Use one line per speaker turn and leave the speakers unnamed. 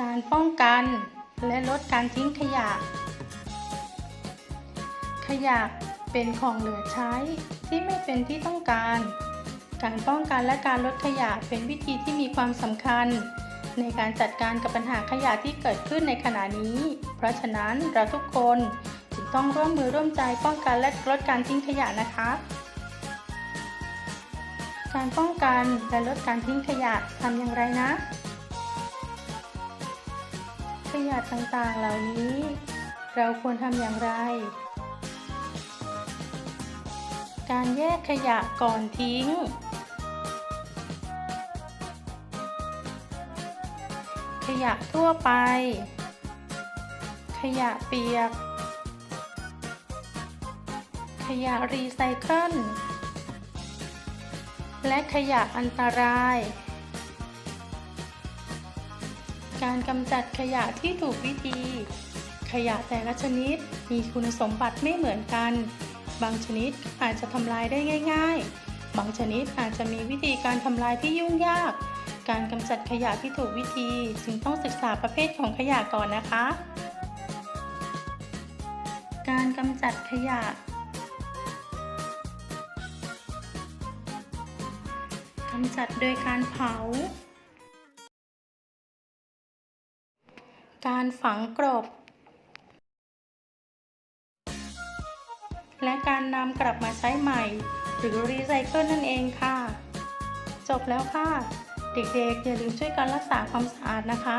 การป้องกันและลดการทิ้งขยะ ขยะเป็นของเหลือใช้ที่ไม่เป็นที่ต้องการ การป้องกันและการลดขยะเป็นวิธีที่มีความสำคัญ ในการจัดการกับปัญหาขยะที่เกิดขึ้นในขณะนี้ เพราะฉะนั้นเราทุกคนจึงต้องร่วมมือร่วมใจป้องกันและลดการทิ้งขยะนะคะ การป้องกันและลดการทิ้งขยะทำอย่างไรนะ ขยะต่างๆ เหล่านี้ เราควรทำอย่างไร การแยกขยะก่อนทิ้ง ขยะทั่วไป ขยะเปียก ขยะรีไซเคิล และขยะอันตราย การกำจัดขยะที่ถูกวิธี ขยะแต่ละชนิดมีคุณสมบัติไม่เหมือนกัน บางชนิดอาจจะทำลายได้ง่าย ๆ บางชนิดอาจจะมีวิธีการทำลายที่ยุ่งยาก การกำจัดขยะที่ถูกวิธีจึงต้องศึกษาประเภทของขยะก่อนนะคะ การกำจัดขยะกำจัดโดยการเผา การฝังกรบ และการนำกลับมาใช้ใหม่ หรือรีไซเคิลนั่นเองค่ะ จบแล้วค่ะ เด็กๆอย่าลืมช่วยกันรักษาความสะอาดนะคะ